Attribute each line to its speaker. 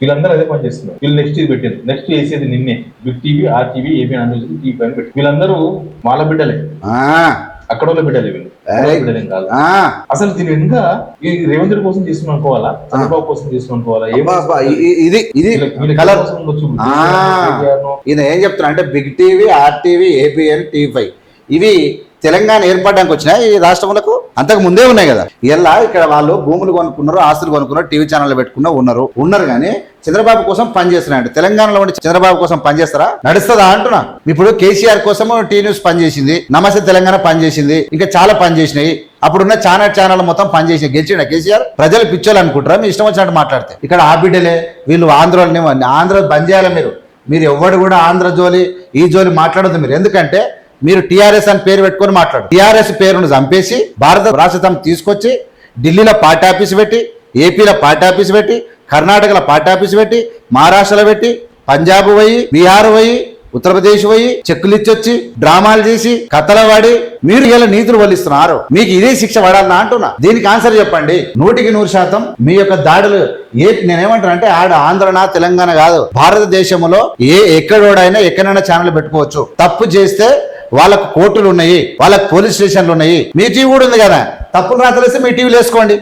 Speaker 1: వీళ్ళందరూ అదే పని చేస్తున్నారు. వీళ్ళు నెక్స్ట్ ఇది పెట్టారు. నెక్స్ట్ చేసేది నిన్నే. Big TV R TV AB Andhra TV పైన పెట్టి వీళ్ళందరూ వాళ్ళ బిడ్డలే.
Speaker 2: ఆ,
Speaker 1: అక్కడ వాళ్ళ బిడ్డలే వీళ్ళు. బిడ్డలేం కాదు.
Speaker 2: ఆ.
Speaker 1: అసలు దీని ఇంకా ఈ రేవంత్ రెడ్డి కోసం తీసుకుని అనుకోవాలా చంద్రబాబు కోసం తీసుకుని అనుకోవాలా
Speaker 2: ఇది ఇది కలర్. ఈయన ఏం చెప్తున్నా అంటే big TV RTV ABN TV five. ఇవి తెలంగాణ ఏర్పడడానికి వచ్చినాయి ఈ రాష్ట్రములకు అంతకు ముందే ఉన్నాయి కదా. ఇలా ఇక్కడ వాళ్ళు భూములు కొనుక్కున్నారు ఆస్తులు కొనుక్కున్నారు టీవీ ఛానల్ పెట్టుకున్నారు ఉన్నారు. ఉన్నారు కానీ చంద్రబాబు కోసం పనిచేస్తున్నాడు తెలంగాణలో ఉండి చంద్రబాబు కోసం పనిచేస్తారా నడుస్తుందా అంటున్నా. ఇప్పుడు కేసీఆర్ కోసం టీ న్యూస్ పనిచేసింది నమస్తే తెలంగాణ పనిచేసింది ఇంకా చాలా పనిచేసినాయి అప్పుడున్న ఛానల్ ఛానల్ మొత్తం పనిచేసి గెలిచిండ కేసీఆర్? ప్రజలు పిచ్చోళ్ళు అనుకుంటారా? మీ ఇష్టం వచ్చినట్టు మాట్లాడితే. ఇక్కడ ఆ బిడ్డలే వీళ్ళు ఆంధ్రోని ఆంధ్ర బంద్ చేయాలి మీరు. మీరు ఎవ్వడు కూడా ఆంధ్ర జోలి ఈ జోలి మాట్లాడద్దు మీరు. ఎందుకంటే మీరు టీఆర్ఎస్ అని పేరు పెట్టుకొని మాట్లాడు. టీఆర్ఎస్ పేరును చంపేసి భారత రాష్ట్రం తీసుకొచ్చి ఢిల్లీలో పార్టీ ఆఫీస్ పెట్టి ఏపీలో పార్టీ ఆఫీస్ పెట్టి కర్ణాటకలో పార్టీ ఆఫీస్ పెట్టి మహారాష్ట్రలో పెట్టి పంజాబ్ పోయి బీహార్ పోయి ఉత్తరప్రదేశ్ పోయి చెక్కులు ఇచ్చొచ్చి డ్రామాలు చేసి కథల వాడి మీరు ఇలా నీతులు వల్లిస్తున్నారు. మీకు ఇదే శిక్ష పడాలన్నా అంటున్నా. దీనికి ఆన్సర్ చెప్పండి. నూటికి నూరు శాతం మీ యొక్క దాడులు ఏ నేనేమంటాను అంటే ఆడ ఆంధ్రనా తెలంగాణ కాదు. భారతదేశంలో ఏ ఎక్కడోడైనా ఎక్కడైనా ఛానల్ పెట్టుకోవచ్చు. తప్పు చేస్తే వాళ్ళకు కోర్టులు ఉన్నాయి వాళ్ళకు పోలీస్ స్టేషన్లు ఉన్నాయి. మీ టీవీ కూడా ఉంది కదా. తప్పులు రాతలేస్తే మీ టీవీలు వేసుకోండి.